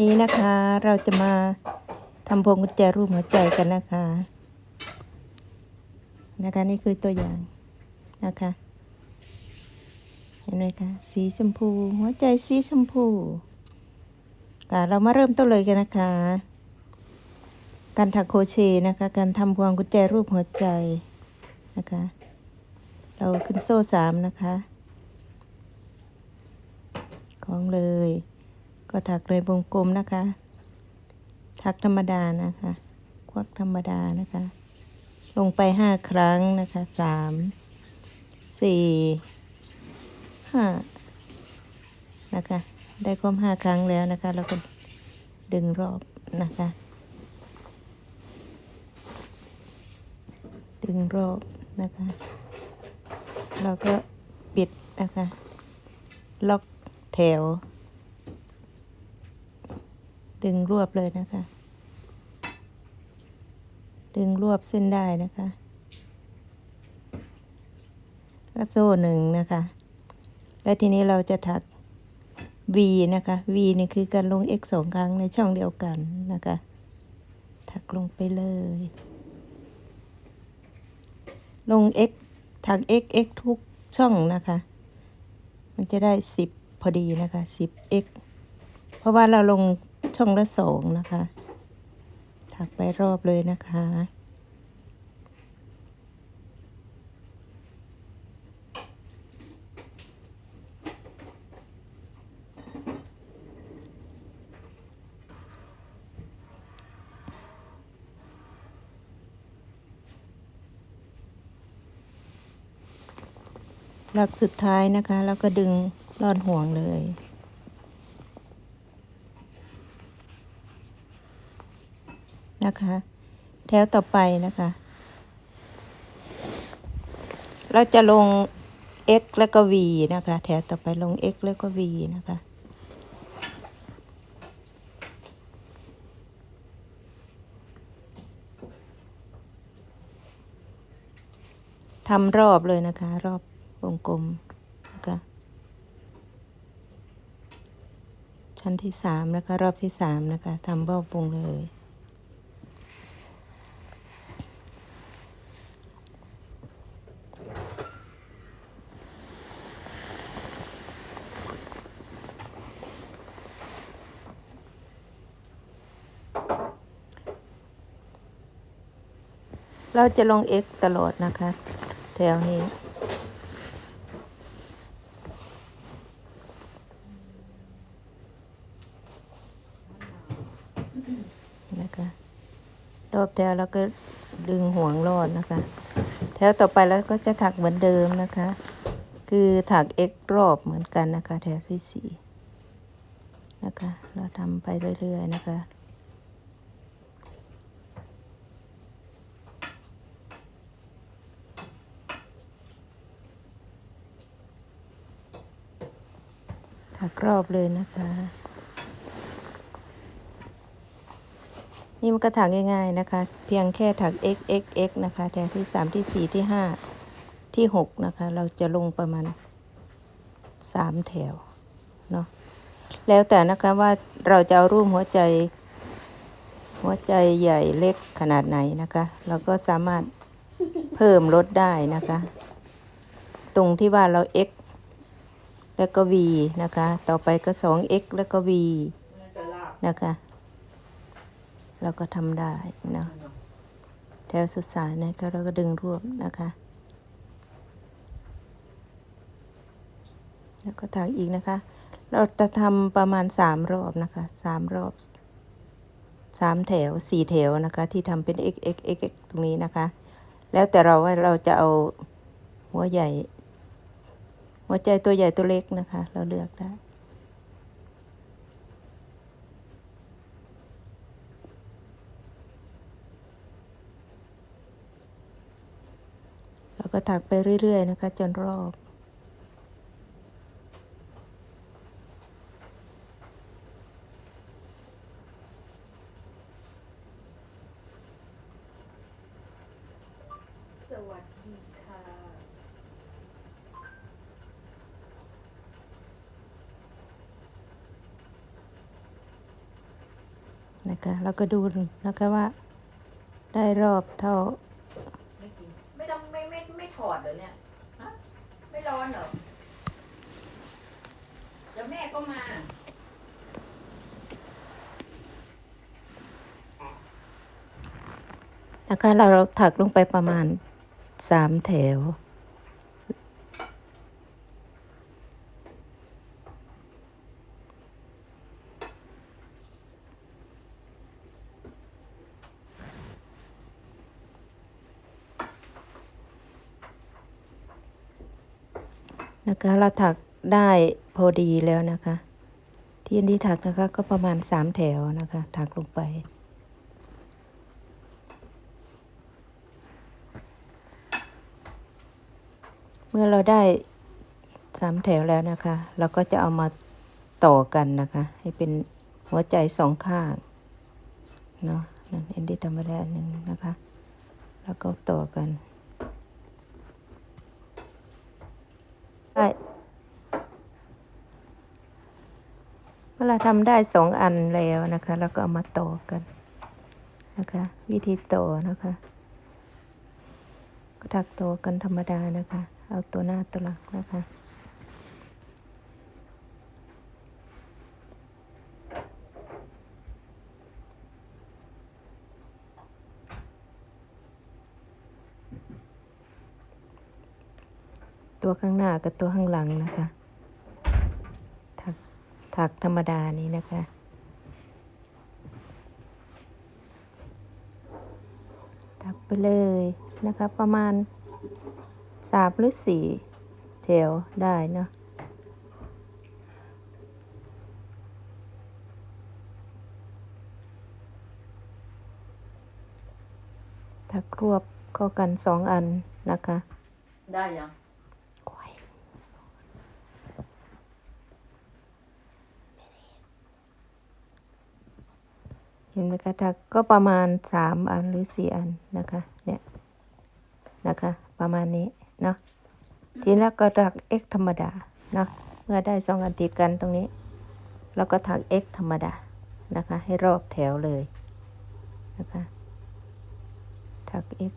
นี้นะคะเราจะมาทำพวงกุญแจรูปหัวใจกันนะคะ นะคะนี่คือตัวอย่างนะคะ เห็นไหมคะสีชมพู หัวใจสีชมพูค่ะเรามาเริ่มต้นเลยกันนะคะ การถักโครเชต์นะคะ การทำพวงกุญแจรูปหัวใจนะคะ เราขึ้นโซ่สามนะคะ ของเลย ก็ถักเลยวงกลมนะคะ ถักธรรมดานะคะ ควักธรรมดานะคะ ลงไปห้าครั้งนะคะสามสี่ห้านะคะ ได้ครบห้าครั้งแล้วนะคะ แล้วก็ดึงรอบนะคะ ดึงรอบนะคะ เราก็ปิดนะคะ ล็อกแถว ดึงรวบเลยนะคะ ดึงรวบเส้นได้นะคะ ก็โซ่หนึ่งนะคะ และทีนี้เราจะถัก V นะคะ V นี่คือการลง x สองครั้งในช่องเดียวกันนะคะ ถักลงไปเลย ลง x ถัก x x ทุกช่องนะคะ มันจะได้สิบพอดีนะคะสิบ x เพราะว่าเราลง ช่องละสองนะคะ ถักไปรอบเลยนะคะ หลักสุดท้ายนะคะ แล้วก็ดึงรอนห่วงเลย นะคะ แถวต่อไปนะคะ เราจะลง x แล้วก็ v นะคะ แถวต่อไปลง x แล้วก็ v นะคะทำรอบเลยนะคะ รอบวงกลมนะคะชั้นที่สามนะคะ รอบที่สามนะคะทำรอบวงเลย เราจะลง x ตลอดนะคะ แถวนี้ นะคะ รอบแถวแล้วก็ดึงห่วงรอดนะคะ แถวต่อไปแล้วก็จะถักเหมือนเดิมนะคะ คือถัก x รอบเหมือนกันนะคะ แถวที่สี่นะคะ เราทำไปเรื่อยๆนะคะ ถักรอบเลยนะคะ นี่มันก็ถักง่าย ๆนะคะ เพียงแค่ถัก x x x นะคะ แถวที่สามที่สี่ที่ห้าที่หกนะคะ เราจะลงประมาณสามแถวเนาะแล้วแต่นะคะว่าเราจะเอารูปหัวใจ หัวใจใหญ่เล็กขนาดไหนนะคะ เราก็สามารถเพิ่มลดได้นะคะ ตรงที่ว่าเรา x แล้วก็ v นะคะ ต่อไปก็ 2x แล้วก็ v นะคะ เราก็ทำได้นะแถวสุดสายนะคะเราก็ดึงรวบนะคะ แล้วก็ถักอีกนะคะ เราจะทำประมาณสามรอบนะคะสามรอบสามแถวสี่แถวนะคะ ที่ทำเป็น x x x x ตรงนี้นะคะ แล้วแต่เราว่าเราจะเอาหัวใหญ่ หัวใจตัวใหญ่ตัวเล็กนะคะ เราเลือกได้เราก็ถักไปเรื่อยๆนะคะ จนรอบ สวัสดีค่ะ นะคะ เราก็ดูนะคะว่า ได้รอบเท่า ไม่จริงไม่ต้องไม่ไม่ไม่ถอดเหรอเนี่ยฮะไม่ร้อนเหรอเดี๋ยวแม่ก็มานะคะเราถักลงไปประมาณสามแถว นะคะ เราถักได้พอดีแล้วนะคะ ที่อันที่ถักนะคะ ก็ประมาณสามแถวนะคะ ถักลงไป เมื่อเราได้สามแถวแล้วนะคะ เราก็จะเอามาต่อกันนะคะ ให้เป็นหัวใจสองข้างเนาะนั่นเอ็นดี้ทำไปแล้วหนึ่งนะคะ แล้วก็ต่อกันได้เวลา ทำได้สองอันแล้วนะคะ แล้วก็เอามาต่อกันนะคะ วิธีต่อนะคะ ก็ถักตัวกันธรรมดานะคะ เอาตัวหน้าตัวหลังนะคะตัวข้างหน้ากับตัวข้างหลังนะคะ ถักธรรมดานี้นะคะถักไปเลยนะคะประมาณสามหรือสี่แถวได้เนาะถักรวบเข้ากันสองอันนะคะ ได้ยัง โอ้ยเห็นไหมคะถักก็ประมาณสามอันหรือสี่อันนะคะเนี่ยนะคะประมาณนี้เนาะทีนี้ก็ถัก x ธรรมดาเนาะเมื่อได้สองอันติดกันตรงนี้เราก็ถัก x ธรรมดานะคะ ให้รอบแถวเลยนะคะถัก x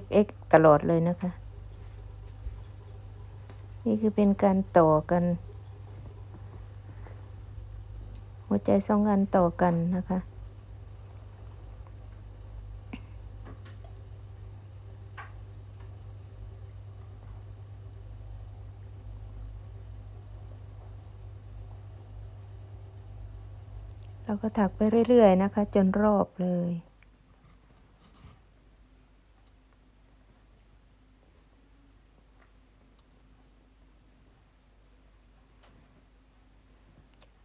x x ตลอดเลยนะคะ นี่คือเป็นการต่อกัน หัวใจสองอันต่อกันนะคะ ราก็ถักไปเรื่อยๆนะคะ จนรอบเลย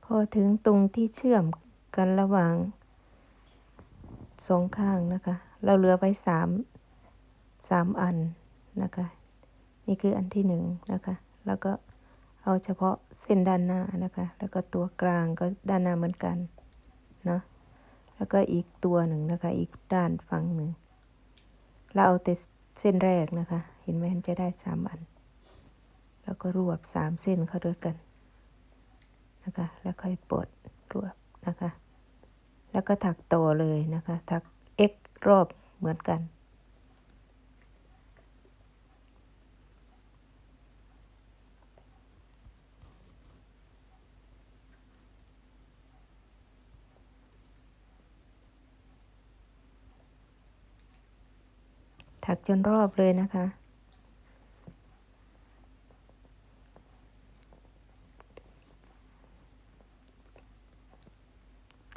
พอถึงตรงที่เชื่อมกันระหว่างสองข้างนะคะ เราเหลือไปสามสามอันนะคะ นี่คืออันที่หนึ่งนะคะ แล้วก็เอาเฉพาะเส้นด้านหน้านะคะ แล้วก็ตัวกลางก็ด้านหน้าเหมือนกัน เนาะแล้วก็อีกตัวหนึ่งนะคะ อีกด้านฝั่งหนึ่ง เราเอาแต่เส้นแรกนะคะ เห็นไหมมันจะได้สามอัน แล้วก็รวบสามเส้นเข้าด้วยกันนะคะ แล้วค่อยปลดรวบนะคะ แล้วก็ถักต่อเลยนะคะ ถัก x รอบเหมือนกัน ถักจนรอบเลยนะคะ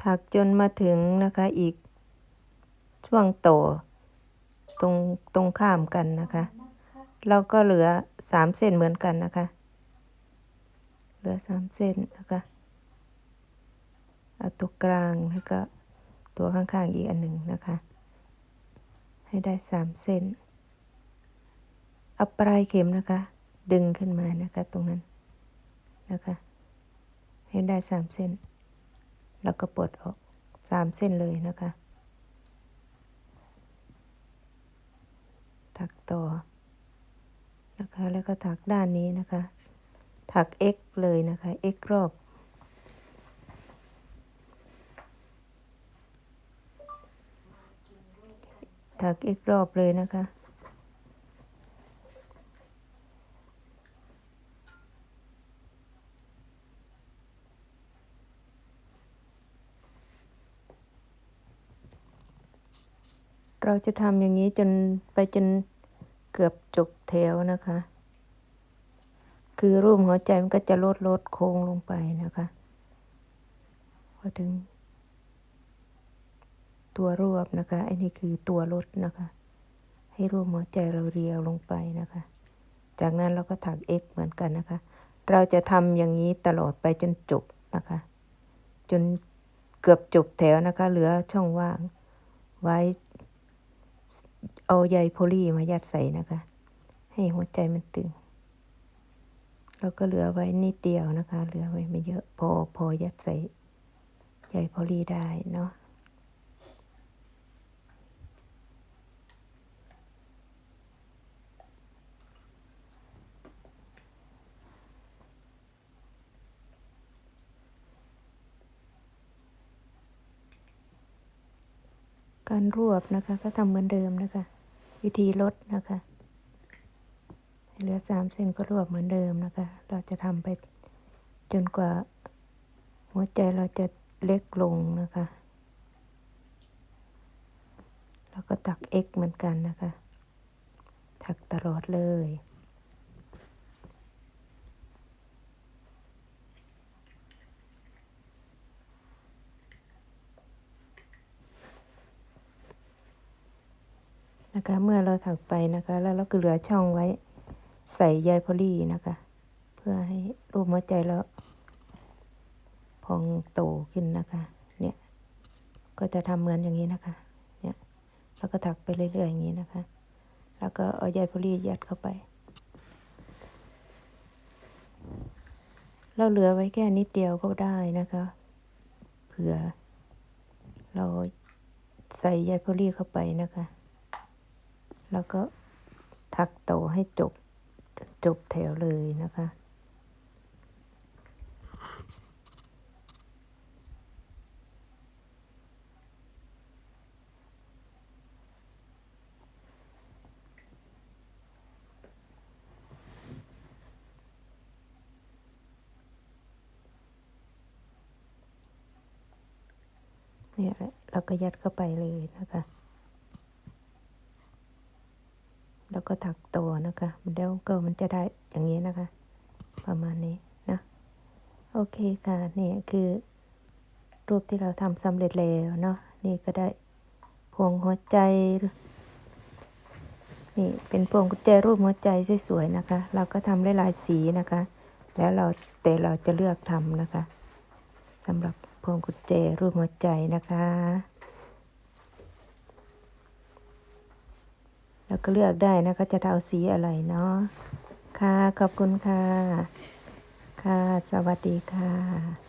ถักจนมาถึงนะคะอีกช่วงโตตรงตรงข้ามกันนะคะ เราก็เหลือสามเส้นเหมือนกันนะคะ เหลือสามเส้นนะคะเอาตัวกลางแล้วก็ตัวข้างๆอีกอันหนึ่งนะคะ ให้ได้สามเส้นเอาปลายเข็มนะคะ ดึงขึ้นมานะคะตรงนั้นนะคะ ให้ได้สามเส้น แล้วก็ปลดออกสามเส้นเลยนะคะ ถักต่อนะคะแล้วก็ถักด้านนี้นะคะ ถัก x เลยนะคะ x รอบ ถักอีกรอบเลยนะคะ เราจะทำอย่างนี้จนไปจนเกือบจบแถวนะคะ คือรูปหัวใจมันก็จะลดลดโค้งลงไปนะคะ พอถึง ตัวรวบนะคะไอ้นี่คือตัวลดนะคะ ให้รูปหัวใจเราเรียวลงไปนะคะ จากนั้นเราก็ถัก x เหมือนกันนะคะ เราจะทำอย่างนี้ตลอดไปจนจบนะคะ จนเกือบจบแถวนะคะ เหลือช่องว่างไว้เอาใยโพลีมายัดใส่นะคะ ให้หัวใจมันตึงเราก็เหลือไว้นิดเดียวนะคะ เหลือไว้ไม่เยอะพอพอยัดใส่ใยโพลีได้เนาะ การรวบนะคะ ก็ทำเหมือนเดิมนะคะ วิธีลดนะคะเหลือสามเส้นก็รวบเหมือนเดิมนะคะ เราจะทำไปจนกว่าหัวใจเราจะเล็กลงนะคะ แล้วก็ตัก x เหมือนกันนะคะ ถักตลอดเลย นะคะ เมื่อเราถักไปนะคะ แล้วเราก็เหลือช่องไว้ใส่ใยโพลีนะคะ เพื่อให้รูปหัวใจเราพองโตขึ้นนะคะ เนี่ย ก็จะทำเหมือนอย่างนี้นะคะ เนี่ยแล้วก็ถักไปเรื่อยๆอย่างนี้นะคะ แล้วก็เอาใยโพลียัดเข้าไป เราเหลือไว้แค่นิดเดียวก็ได้นะคะ เผื่อเราใส่ใยโพลีเข้าไปนะคะ แล้วก็ถักต่อให้จบจบแถวเลยนะคะ เนี่ยแหละเราก็ยัดเข้าไปเลยนะคะ แล้ว ก็ถักตัวนะคะแล้วก็มันจะได้อย่างนี้นะคะ ประมาณนี้นะโอเคค่ะนี่คือรูปที่เราทำสำเร็จแล้วเนาะนี่ก็ได้พวงหัวใจนี่เป็นพวงกุญแจรูปหัวใจสวยๆนะคะ เราก็ทำหลายๆสีนะคะ แล้วเราแต่เราจะเลือกทำนะคะสำหรับพวงกุญแจรูปหัวใจนะคะ แล้วก็เลือกได้นะคะจะเอาสีอะไรเนาะค่ะ ขอบคุณค่ะ ค่ะ สวัสดีค่ะ